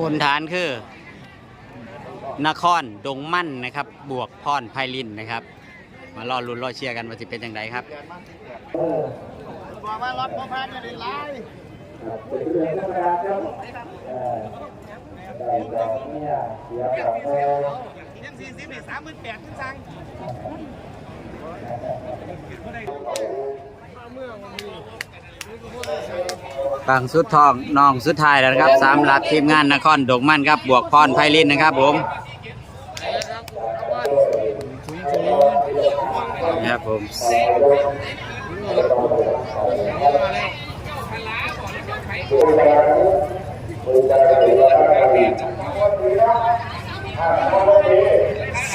บนฐานคือ นครดงมั่นนะครับ บวกพรไพลินนะครับ มารอลุ้นรอเชียร์กันว่าจะเป็นอย่างไรครับบอกว่ารถพ่อพันธ์จะได้ไล่ยังสี่สิบเนี่ยสามหมื่นแปดขึ้นสั่ง ฟังสุดทองน้องสุดท้ายแล้วนะครับสำหรับทีมงานนครดงมั่นครับ บวกพรไพลินนะครับผมนะครับผม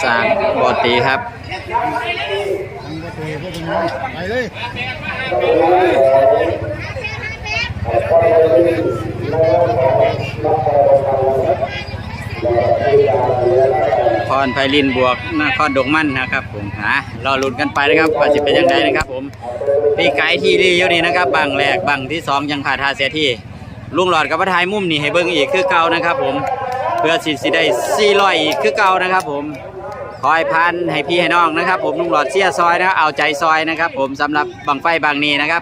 สามบอตีครับไปเลย พรไพลินบวกนครดงมั่นนะครับผมหารอลุ้นกันไปนะครับว่าจะเป็นยังไงนะครับ ผมปีไก่ที่รีอยู่นี่นะครับบังแรกบังที่สองยังผ่าทาเสียที่ลุงหลอดกับพระทายมุมนี่ให้เบิ้งอีกคือเก่านะครับ ผมเพื่อสิสิได้สี่ร้อยอีกคือเก่านะครับ ผมคอยพันให้พี่ให้น้องนะครับ ผมลุงหลอดเสียซอยนะครับเอาใจซอยนะครับ ผมสำหรับบังไฟบางนี้นะครับ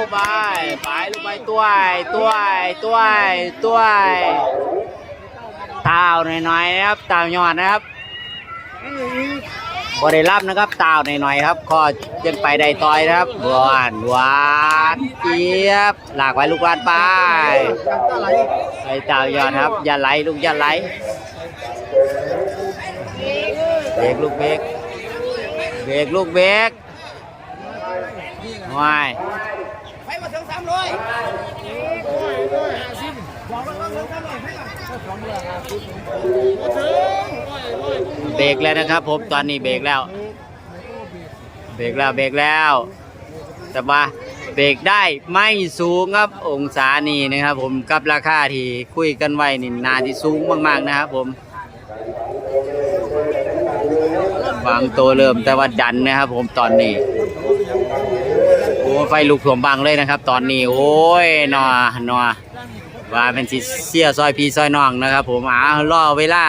ไปไปลูกไปตัวตัวตัวตัวเต่าหน่อยๆนะครับเต่าหยอดนะครับบได้รับนะครับเต่าหน่อยๆครับข้อยังไปได้ต่อยนะครับหวานหวานเจี๊ยบหลากไว้ลูกวานไปไอ้เต่าหยอดครับอย่าไหลลูกอย่าไหลเบรกลูกเบรกเบรกลูกเบรกว้าย ไปมาถึงสามร้อยบอกแล้วว่าถึงสามร้อยให้ก่อนสองร้อยห้เบรกแล้วนะครับผมตอนนี้เบรกแล้ว เบรกแล้วเบรกแล้ว แต่ว่าเบรกได้ไม่สูงครับองศานี่นะครับ ผมกับราคาที่คุยกันไว้นี่นาที่สูงมาก ๆนะครับผมวางตัวเริ่มแต่ว่าดันนะครับผมตอนนี้ ไฟลุกท่วมบังเลยนะครับ ตอนนี้โอ้ยนอนอว่าเป็นสิเสียซอยพีซอยน้องนะครับ ผมอ่ารอเวลา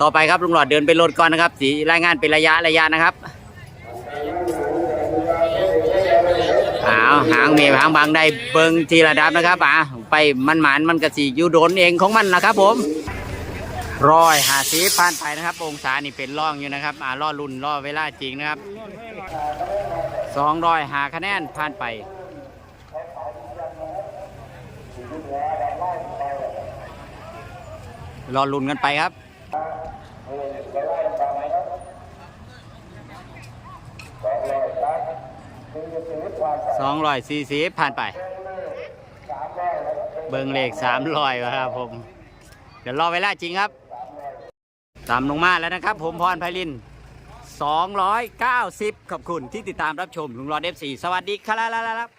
ต่อไปครับลุงหลอดเดินไปรถก่อนนะครับสีรายงานเป็นระยะระยะนะครับอ้าวหางเมฆหางบางได้เบิงทีระดับนะครับอะไปมันหมานมันกระสีอยู่โดนเองของมันนะครับ ผมร้อยหาสีผ่านไปนะครับ องศานี่เป็นร่องอยู่นะครับอ่าล่อรุ่นล่อเวลาจริงนะครับ สองร้อยหาคะแนนผ่านไป รอลุ้นกันไปครับ สองร้อยสี่สิบผ่านไป เบิงเลขสามร้อยครับผม เดี๋ยวรอเวลาจริงครับ ตามลงมาแล้วนะครับ ผมพรไพลิน 290 ขอบคุณที่ติดตามรับชมลุงรอดเอฟซีสวัสดีครับ